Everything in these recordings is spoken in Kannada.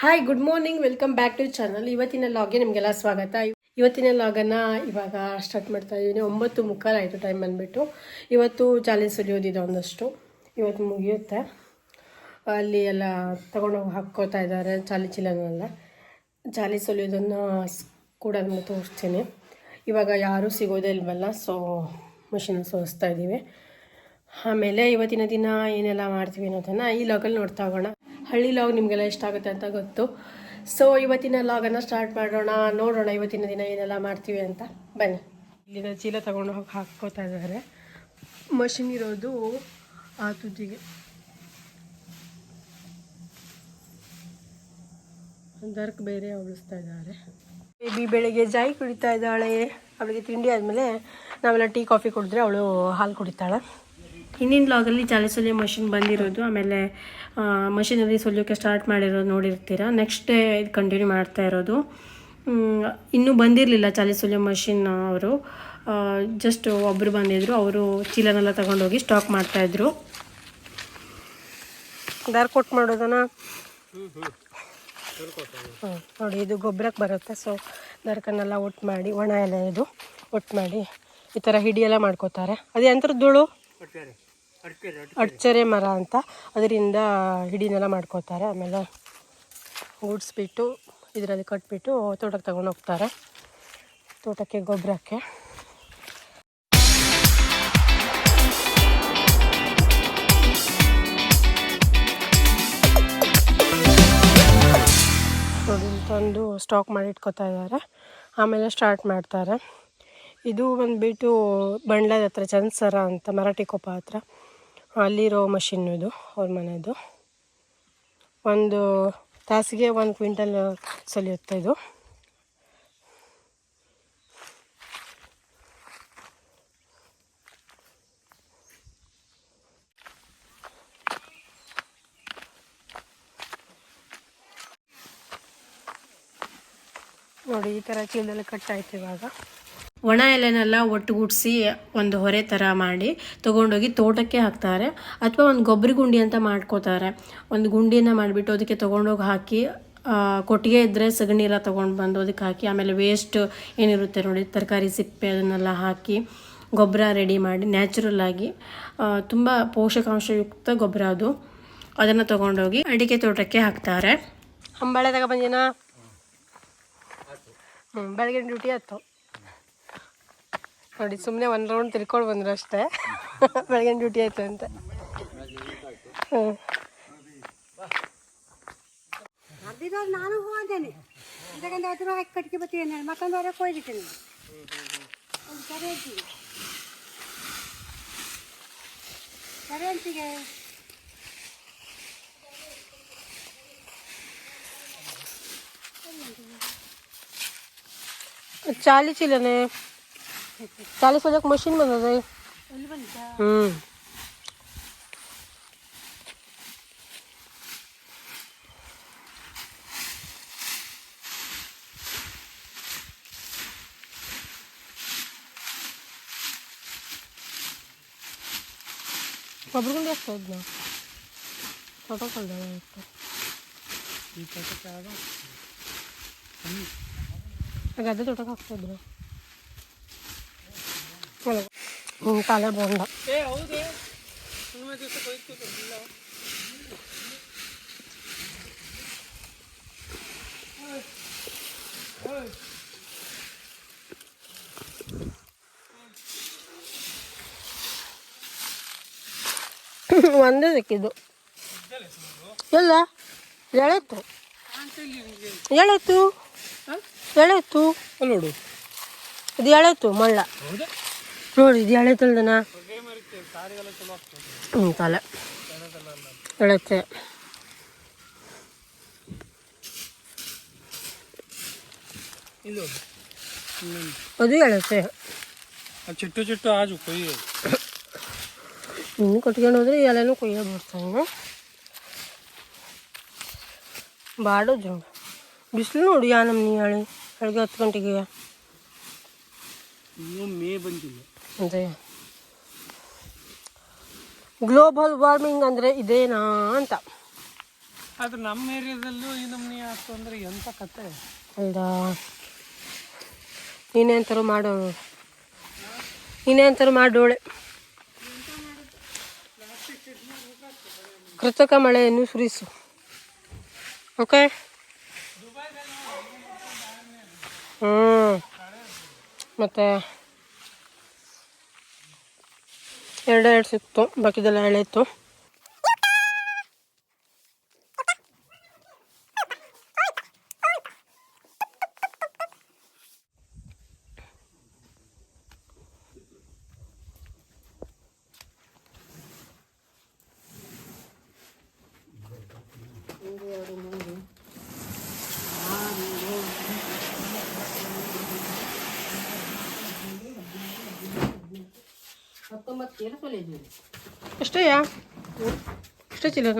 Hi good morning welcome back to channel ಇವತ್ತಿನ ಲಾಗ್ಗೆ ನಿಮಗೆಲ್ಲ ಸ್ವಾಗತ. ಇವತ್ತಿನ ಲಾಗನ್ನು ಇವಾಗ ಸ್ಟಾರ್ಟ್ ಮಾಡ್ತಾ ಇದ್ದೀನಿ ಒಂಬತ್ತು ಮುಕ್ಕಾಲು ಆಯಿತು ಟೈಮ್ ಬಂದುಬಿಟ್ಟು. ಇವತ್ತು ಜಾಲಿ ಸುಲಿಯೋದಿದೆ ಒಂದಷ್ಟು. ಇವತ್ತು ಮುಗಿಯುತ್ತೆ. ಅಲ್ಲಿ ಎಲ್ಲ ತೊಗೊಂಡೋಗಿ ಹಾಕ್ಕೋತಾ ಇದ್ದಾರೆ ಚಾಲಿ ಚೀಲನೆಲ್ಲ ಚಾಲಿ ಸುಲಿಯೋದನ್ನು ಕೂಡ ನಾನು ತೋರಿಸ್ತೀನಿ. ಇವಾಗ ಯಾರೂ ಸಿಗೋದೇ ಇಲ್ವಲ್ಲ ಸೊ ಮಿಷಿನ್ ಸೋಸ್ತಾ ಇದ್ದೀವಿ ಆಮೇಲೆ ಇವತ್ತಿನ ದಿನ ಏನೆಲ್ಲ ಮಾಡ್ತೀವಿ ಅನ್ನೋದನ್ನು ಈ ಲಾಗಲ್ಲಿ ನೋಡ್ತಾ ಹೋಗೋಣ. ಹಳ್ಳಿ ಲಾಗ್ ನಿಮಗೆಲ್ಲ ಇಷ್ಟ ಆಗುತ್ತೆ ಅಂತ ಗೊತ್ತು. ಸೊ ಇವತ್ತಿನ ಲಾಗನ್ನು ಸ್ಟಾರ್ಟ್ ಮಾಡೋಣ. ನೋಡೋಣ ಇವತ್ತಿನ ದಿನ ಏನೆಲ್ಲ ಮಾಡ್ತೀವಿ ಅಂತ. ಬನ್ನಿ. ಇಲ್ಲಿನ ಚೀಲ ತಗೊಂಡು ಹೋಗಿ ಹಾಕ್ಕೋತಾ ಇದ್ದಾರೆ. ಮಷಿನ್ ಇರೋದು ಆ ತುದಿಗೆ. ದರ್ಕ್ ಬೇರೆ ಉಳಿಸ್ತಾ ಇದ್ದಾರೆ. ಬೇಬಿ ಬೆಳಿಗ್ಗೆ ಜಾಯಿ ಕುಡಿತಾ ಇದ್ದಾಳೆ. ಅವಳಿಗೆ ತಿಂಡಿ ಆದಮೇಲೆ ನಾವೆಲ್ಲ ಟೀ, ಕಾಫಿ ಕುಡಿದ್ರೆ ಅವಳು ಹಾಲು ಕುಡಿತಾಳೆ. ಹಿಂದಿನ ಲಾಗಲ್ಲಿ ಜಾಲಿ ಸುಲಿಯೋ ಮಷಿನ್ ಬಂದಿರೋದು, ಆಮೇಲೆ ಮಷಿನಲ್ಲಿ ಸುಲಿಯೋಕ್ಕೆ ಸ್ಟಾರ್ಟ್ ಮಾಡಿರೋದು ನೋಡಿರ್ತೀರ. ನೆಕ್ಸ್ಟ್ ಡೇ ಇದು ಕಂಟಿನ್ಯೂ ಮಾಡ್ತಾ ಇರೋದು. ಇನ್ನೂ ಬಂದಿರಲಿಲ್ಲ ಚಾಲಿ ಸುಲಿಯೋ ಮಷಿನ್ ಅವರು. ಜಸ್ಟ್ ಒಬ್ಬರು ಬಂದಿದ್ರು, ಅವರು ಚೀಲನೆಲ್ಲ ತಗೊಂಡೋಗಿ ಸ್ಟಾಕ್ ಮಾಡ್ತಾಯಿದ್ರು ದಾರ್ ಕೊಟ್ಟು ಮಾಡೋದನ್ನ ಹ್ಞೂ ನೋಡಿ, ಇದು ಗೊಬ್ಬರಕ್ಕೆ ಬರುತ್ತೆ ಸೊ ದರ್ಕನ್ನೆಲ್ಲ ಒಟ್ಟು ಮಾಡಿ, ಒಣ ಎಲೆ ಇದು ಒಟ್ಟು ಮಾಡಿ ಈ ಥರ ಹಿಡಿಯೆಲ್ಲ ಮಾಡ್ಕೋತಾರೆ. ಅದು ಎಂಥದ್ದು ಧೂಳು? ಅಡ್ಚರೆ ಮರ ಅಂತ ಅದರಿಂದ ಹಿಡಿನೆಲ್ಲ ಮಾಡ್ಕೋತಾರೆ ಆಮೇಲೆ ಗುಡ್ಸ್ಬಿಟ್ಟು ಇದರಲ್ಲಿ ಕಟ್ಬಿಟ್ಟು ತೋಟಕ್ಕೆ ತಗೊಂಡು ಹೋಗ್ತಾರೆ. ತೋಟಕ್ಕೆ ಗೊಬ್ಬರಕ್ಕೆ ತಂದು ಸ್ಟಾಕ್ ಮಾಡಿ ಇಟ್ಕೋತಾ ಇದ್ದಾರೆ. ಆಮೇಲೆ ಸ್ಟಾರ್ಟ್ ಮಾಡ್ತಾರೆ. ಇದು ಬಂದುಬಿಟ್ಟು ಬಂಡ್ಲದ ಹತ್ರ ಚನ್ಸರ ಅಂತ ಮರಾಠಿ ಕೊಪ್ಪ ಹತ್ರ. ಅಲ್ಲಿರೋ ಮಷಿನ್ ಇದು, ಅವ್ರ ಮನೆಯದು ಒಂದು ತಾಸಿಗೆ ಒಂದು ಕ್ವಿಂಟಲ್ ಸಲಿಯುತ್ತೆ ಇದು. ನೋಡಿ, ಈ ಥರ ಚೀಲದಲ್ಲಿ ಕಟ್ ಆಯ್ತು ಇವಾಗ. ಒಣ ಎಲೆನೆಲ್ಲ ಒಟ್ಟುಗೂಡಿಸಿ ಒಂದು ಹೊರೆ ಥರ ಮಾಡಿ ತೊಗೊಂಡೋಗಿ ತೋಟಕ್ಕೆ ಹಾಕ್ತಾರೆ. ಅಥವಾ ಒಂದು ಗೊಬ್ಬರ ಗುಂಡಿ ಅಂತ ಮಾಡ್ಕೋತಾರೆ. ಒಂದು ಗುಂಡಿನ ಮಾಡಿಬಿಟ್ಟು ಅದಕ್ಕೆ ತೊಗೊಂಡೋಗಿ ಹಾಕಿ ಕೊಟ್ಟಿಗೆ ಇದ್ದರೆ ಸಗಣಿ ಎಲ್ಲ ತೊಗೊಂಡು ಬಂದು ಅದಕ್ಕೆ ಹಾಕಿ, ಆಮೇಲೆ ವೇಸ್ಟ್ ಏನಿರುತ್ತೆ ನೋಡಿ, ತರಕಾರಿ ಸಿಪ್ಪೆ ಅದನ್ನೆಲ್ಲ ಹಾಕಿ ಗೊಬ್ಬರ ರೆಡಿ ಮಾಡಿ ನ್ಯಾಚುರಲ್ ಆಗಿ ತುಂಬ ಪೋಷಕಾಂಶಯುಕ್ತ ಗೊಬ್ಬರ ಅದು. ಅದನ್ನು ತೊಗೊಂಡೋಗಿ ಅಡಿಕೆ ತೋಟಕ್ಕೆ ಹಾಕ್ತಾರೆ. ಅಂಬಾಳೆ ಬಂದಿನ ಹ್ಞೂ ಬೆಳಗಿನ ಡ್ಯೂಟಿ ಆಯ್ತು ನೋಡಿ ಸುಮ್ಮನೆ ಒಂದು ರೌಂಡ್ ತಿರ್ಕೊಂಡು ಬಂದ್ರು ಅಷ್ಟೇ. ಬೆಳಗಿನ ಡ್ಯೂಟಿ ಆಯ್ತು ಅಂತ. ನಾನು ಹೋದೇನೆ ಇದಕ್ಕೊಂದು ಹತ್ತು ರೂಪಾಯಿ ಕಟ್ಟಿ ಬರ್ತೀನಿ ಮತ್ತೊಂದು ವರೆಗೆ ಹೋಗಿದ್ದೀನಿ ಒಂದು ಕರೆಂಟಿಗೆ ಕರೆಂಟಿಗೆ ಚಾಲಿ ಚೀಲನೆ? ಚಾಲಿ ಸೋಜಕ್ಕೆ ಮಷಿನ್ ಬಂದದೆ ಎಲ್ಲಿ ಬಂತ ಹ್ಞೂ ಗೊಬ್ಬರ ಗುಂಡಿ ಎಷ್ಟು ಹೋದ್ನ ಫೋಟೋ ಕಳ್ದ ಗದ್ದೆ ತೋಟಕ್ಕೆ ಹಾಕ್ತಿದ್ರು ಕಾಲೇ ಬೋಂಡ ಒಂದೇ ಸಿಕ್ಕಿದ್ದು ಎಲ್ಲ ಎಳೆತ್ತು ಎಳೆತ್ತು ಎಳೆತ್ತು ನೋಡು ಇದು ಎಳೆತ್ತು ಮಳ್ಳ. ನೋಡಿ ಇದು ಎಳೆತಲ್ದನ ಹ್ಞೂ ತಲೆ. ಎಳೆತ್ತೆ. ಅದು ಎಳತ್ತೆ. ಚಿಟ್ಟು ಚಿಟ್ಟು ಆಜು ಕೊಯ್ಯ. ಇನ್ನು ಕಟ್ಕೊಂಡು ಹೋದ್ರೆ ಎಲೆನೂ ಕೊಯ್ಯ ಬರ್ತಾನೆ ಬಾಡು ಜೋಳ ಬಿಸಿಲು ನೋಡಿ ಯಾ ನೀ ಹೇಳಿ ಬೆಳಗ್ಗೆ ಹತ್ತು ಗಂಟೆಗೆ. ಇನ್ನೂ ಮೇ ಬಂದಿಲ್ಲ. ಅದೇ. ಗ್ಲೋಬಲ್ ವಾರ್ಮಿಂಗ್ ಅಂದರೆ ಇದೇನಾ ಅಂತ. ಆದ್ರೆ ನಮ್ಮ ಏರಿಯಾದಲ್ಲೂ ಈ ನಮ್ನಿ ಇತ್ತು ಅಂದರೆ ಎಂಥ ಕತೆ? ಹೌದಾ? ನೀನೇ ಮಾಡೋ. ನೀನೇಂತರೂ ಮಾಡೋಳೆ ಕೃತಕ ಮಳೆಯನ್ನು ಸುರಿಸು. ಓಕೆ ಹ್ಞೂ ಮತ್ತು ಎರಡೆರಡು ಸಿಕ್ತು ಬಾಕಿದೆಲ್ಲ ಎಳೆ ಇತ್ತು ಎಷ್ಟಯ್ಯ ಎಷ್ಟೇ ಚಿಲ್ಲಗ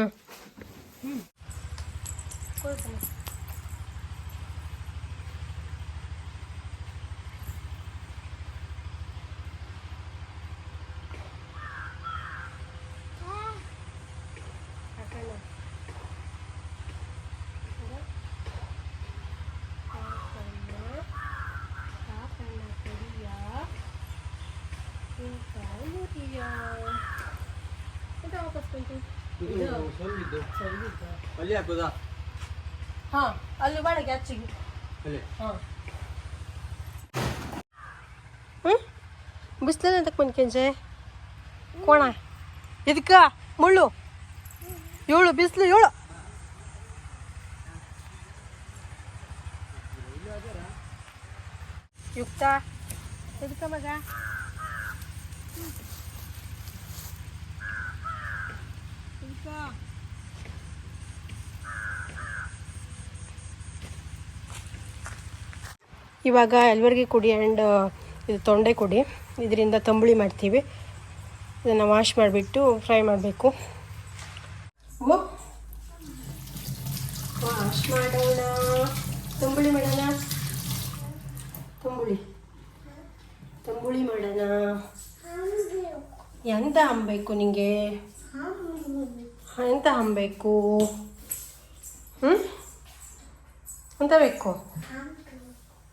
ಅಲ್ಲಿ ಹಾಕೋದಾ? ಹಾ ಅಲ್ಲಿ ಬೇಡ ಗ್ಯಾಚಿಗೆ ಅಲ್ಲಿ. ಹಾಂ. ಬಿಸ್ಲಲ್ಲಿ ಅಂತ ಬಂದು ಕೆಂಚೆ ಕೋಣ. ಇದಕ್ಕ ಮುಳ್ಳು. ಏಳು ಬಿಸಿಲು ಏಳು. ಯುಕ್ತ ಎದಕ್ಕ ಮಗ? ಇವಾಗ ಎಲ್ವರ್ಗಿ ಕುಡಿ ಆ್ಯಂಡ್ ಇದು ತೊಂಡೆ ಕುಡಿ. ಇದರಿಂದ ತಂಬುಳಿ ಮಾಡ್ತೀವಿ. ಇದನ್ನು ವಾಶ್ ಮಾಡಿಬಿಟ್ಟು ಫ್ರೈ ಮಾಡಬೇಕು. ವಾಶ್ ಮಾಡೋಣ. ತಂಬುಳಿ ಮಾಡೋಣ. ತಂಬುಳಿ. ತಂಬುಳಿ ಮಾಡೋಣ. ಎಂತ ಅಂಬೇಕು ನಿಂಗೆ? ಎಂತ ಹಂಬೇಕು? ಹ್ಞೂ ಎಂತ ಬೇಕು?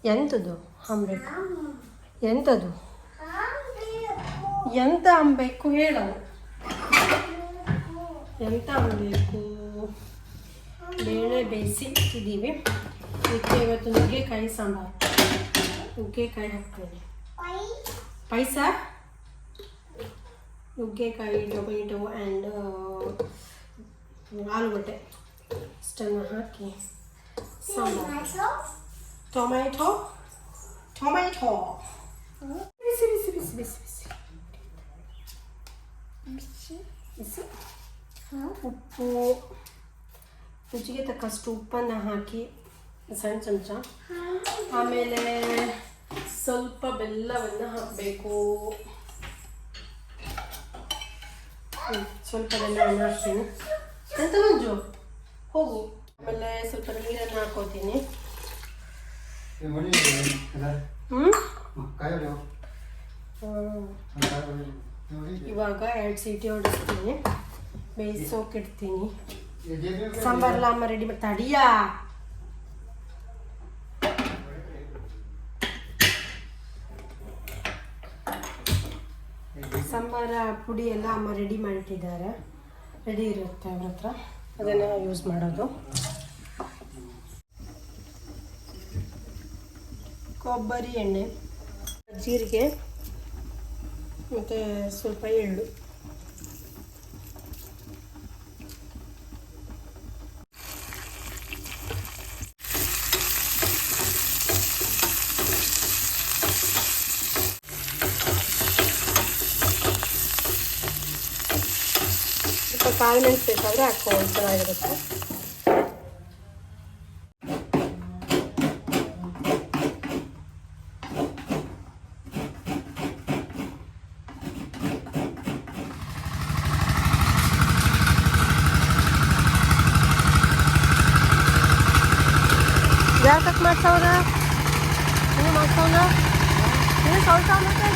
ಎಂಥದ್ದು ಹಂಬೇಕು ಎಂತದು? ಎಂತ ಹಂಬೇಕು ಹೇಳ. ಎಂತ ಹಂಬೇಕು? ಬೇಳೆ ಬೇಯಿಸಿ ಇಟ್ಟಿದ್ದೀವಿ ಇದಕ್ಕೆ ಇವತ್ತು ನುಗ್ಗೆಕಾಯಿ ಸಾಂಬಾರು. ನುಗ್ಗೆಕಾಯಿ ಹಾಕ್ತೀನಿ. ಪೈಸ ನುಗ್ಗೆಕಾಯಿ, ಟೊಮೆಟೊ ಆ್ಯಂಡ್ ಆಲೂಗಡ್ಡೆ ಇಷ್ಟನ್ನು ಹಾಕಿ ಸಾಂಬಾರು ಟೊಮೆಟೊ ಟೊಮೆಟೊ ಬಿಸಿ ಬಿಸಿ ಬಿಸಿ ಬಿಸಿ ಬಿಸಿ ಬಿಸಿ ಉಪ್ಪು ರುಚಿಗೆ ತಕ್ಕಷ್ಟು ಉಪ್ಪನ್ನು ಹಾಕಿ ಸಣ್ಣ ಚಮಚ ಆಮೇಲೆ ಸ್ವಲ್ಪ ಬೆಲ್ಲವನ್ನು ಹಾಕಬೇಕು ಸ್ವಲ್ಪ ಬೆಲ್ಲವನ್ನು ಹಾಕ್ತೀನಿ ಎಂತ ಮಂಜು ಹೋಗು ಆಮೇಲೆ ಸ್ವಲ್ಪ ನೀರನ್ನು ಹಾಕೋತೀನಿ ಇವಾಗ ಎರಡು ಸೀಟಿ ಹೊಡಿಸ್ತೀನಿ ಬೇಯಿಸೋಕಿಡ್ತೀನಿ ಸಾಂಬಾರೆಲ್ಲ ಅಮ್ಮ ರೆಡಿ ಮಾಡಿ ತಡಿಯಾ ಸಾಂಬಾರ ಪುಡಿ ಎಲ್ಲ ಅಮ್ಮ ರೆಡಿ ಮಾಡಿಟ್ಟಿದ್ದಾರೆ ರೆಡಿ ಇರುತ್ತೆ ಅವ್ರ ಹತ್ರ? ಅದನ್ನು ಯೂಸ್ ಮಾಡೋದು. ಕೊಬ್ಬರಿ ಎಣ್ಣೆ ಜೀರಿಗೆ ಮತ್ತು ಸ್ವಲ್ಪ ಎಳ್ಳು. ಸ್ವಲ್ಪ ಕಾಳು ಮೆಣಸು ಬೇಕಾದರೆ ಹಾಕ್ಕೊಂಡು ಚೆನ್ನಾಗಿರುತ್ತೆ ಯಾರು ಕಟ್ ಮಾಡ್ಸವ್ರ ನೀವು ಮಾಡ್ಸವ್ನ ನೀವು ಸ್ವಲ್ಪ ಮತ್ತೆ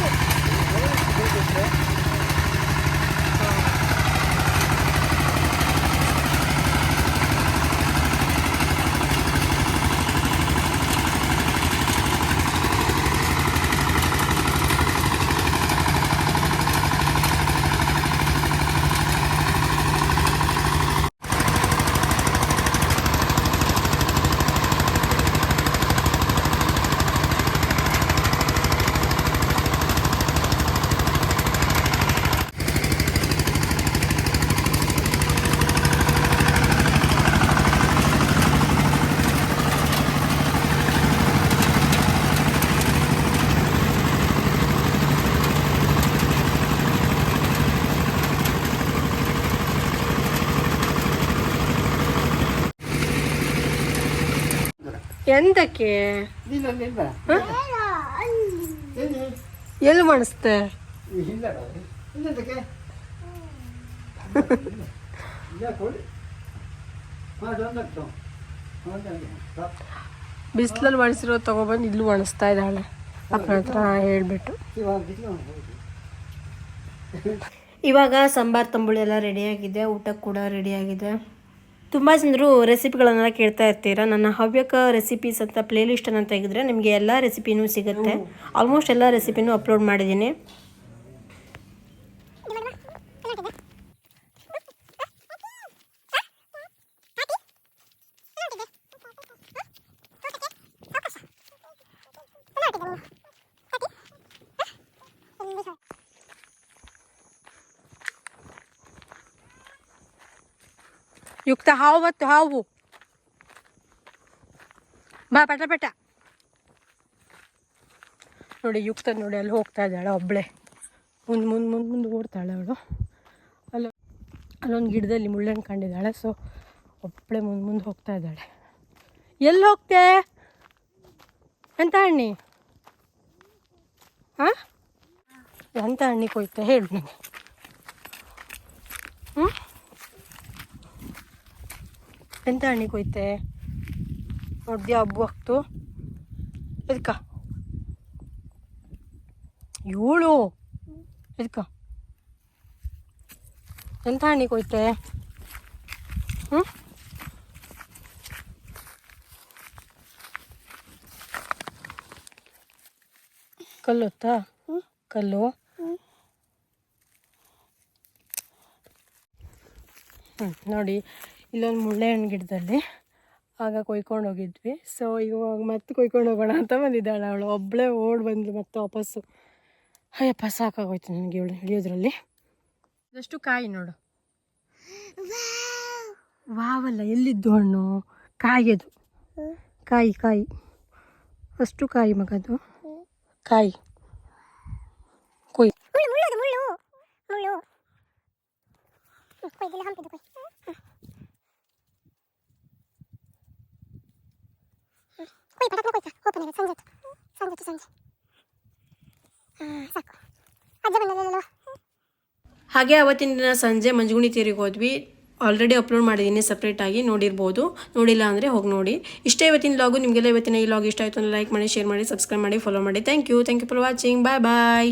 ಎಂತಕ್ಕೆ ಎಲ್ಲಿ ಮಾಡಿಸ್ತೆ ಬಿಸಿಲಲ್ಲಿ ಒಣಸಿರೋ ತಗೊಬಂದು ಇಲ್ಲೂ ಒಣಸ್ತಾ ಇದ್ದಾಳೆ. ಅಪ್ಪನ ಹತ್ರ ಹೇಳ್ಬಿಟ್ಟು. ಇವಾಗ ಸಾಂಬಾರ್ ತಂಬುಳಿ ಎಲ್ಲ ರೆಡಿಯಾಗಿದೆ ಊಟ ಕೂಡ ರೆಡಿಯಾಗಿದೆ ತುಂಬ ಜನರು ರೆಸಿಪಿಗಳನ್ನೆಲ್ಲ ಕೇಳ್ತಾ ಇರ್ತೀರಾ? ನನ್ನ ಹವ್ಯಕ ರೆಸಿಪೀಸ್ ಅಂತ ಪ್ಲೇಲಿಸ್ಟನ್ನು ತೆಗೆದ್ರೆ ನಿಮಗೆ ಎಲ್ಲ ರೆಸಿಪಿನೂ ಸಿಗುತ್ತೆ. ಆಲ್ಮೋಸ್ಟ್ ಎಲ್ಲ ರೆಸಿಪಿನೂ ಅಪ್ಲೋಡ್ ಮಾಡಿದ್ದೀನಿ. ಯುಕ್ತ ಹಾವು ಮತ್ತು ಹಾವು. ಬಾ, ಪಟ ಪಟ. ನೋಡಿ, ಯುಕ್ತ ನೋಡಿ, ಅಲ್ಲಿ ಹೋಗ್ತಾ ಇದ್ದಾಳೆ ಒಬ್ಬಳೆ ಮುಂದೆ ಮುಂದೆ ಮುಂದೆ ಮುಂದೆ ಓಡ್ತಾಳೆ ಅವಳು. ಅಲ್ಲ, ಅಲ್ಲೊಂದು ಗಿಡದಲ್ಲಿ ಮುಳ್ಳನ್ನು ಕಂಡಿದ್ದಾಳೆ. ಸೊ ಒಬ್ಬಳೆ ಮುಂದೆ ಮುಂದೆ ಹೋಗ್ತಾ ಇದ್ದಾಳೆ. ಎಲ್ಲಿ ಹೋಗ್ತೆ? ಎಂತ ಅಣ್ಣಿ ಹಾಂ ಎಂತ ಹಣ್ಣಿ ಕೊಯ್ತೆ? ಹೇಳು ನನಗೆ. ಹ್ಞೂ ಎಂತ ಹಣ್ಣಿ ಕೊಯ್ತೆ ನೋಡ್ದ್ಯಾ ಹಬ್ಬ ಹಾಕ್ತು ಎದ್ಕ? ಏಳು? ಎದ್ಕ? ಎಂತ ಹಣ್ಣಿ ಕೊಯ್ತೆ ಹ್ಞೂ ಕಲ್ಲು ಹ್ಮ್. ಕಲ್ಲು? ನೋಡಿ. ಇಲ್ಲೊಂದು ಮುಳ್ಳೆ ಹಣ್ಣು ಗಿಡದಲ್ಲಿ. ಆಗ ಕೊಯ್ಕೊಂಡು ಹೋಗಿದ್ವಿ. ಸೊ ಇವಾಗ ಮತ್ತೆ ಕೊಯ್ಕೊಂಡು ಹೋಗೋಣ ಅಂತ ಬಂದಿದ್ದಾಳೆ ಅವಳು. ಒಬ್ಬಳೇ ಓಡ್ ಬಂದ್ಲು ಮತ್ತೆ ವಾಪಸ್ಸು. ಅಯ್ಯಪ್ಪ ಸಾಕಾಗೋಯ್ತು ನನಗೆ ಇವಳು ಹಿಡಿಯೋದ್ರಲ್ಲಿ ಅದಷ್ಟು ಕಾಯಿ ನೋಡು. ವಾವಲ್ಲ ಎಲ್ಲಿದ್ದು ಹಣ್ಣು? ಕಾಯಿ ಅದು. ಕಾಯಿ ಕಾಯಿ. ಅಷ್ಟು ಕಾಯಿ ಮಗದು ಕಾಯಿ. ಕೊಯ್ ಹಾಗೆ ಅವತ್ತಿನ ದಿನ ಸಂಜೆ ಮಂಜುಗುಣಿ ತೀರಿಗೆ ಹೋದ್ವಿ ಆಲ್ರೆಡಿ ಅಪ್ಲೋಡ್ ಮಾಡಿದ್ದೀನಿ ಸಪ್ರೇಟಾಗಿ ನೋಡಿರ್ಬೋದು ನೋಡಿಲ್ಲ ಅಂದರೆ ಹೋಗಿ ನೋಡಿ ಇಷ್ಟೇ ಇವತ್ತಿನ ಲಾಗು ನಿಮಗೆಲ್ಲ ಇವತ್ತಿನ ಈ ಲಾಗ್ ಇಷ್ಟ ಆಯಿತು ಅಂದರೆ ಲೈಕ್ ಮಾಡಿ ಶೇರ್ ಮಾಡಿ ಸಬ್ಸ್ಕ್ರೈಬ್ ಮಾಡಿ ಫಾಲೋ ಮಾಡಿ thank you thank you for watching bye bye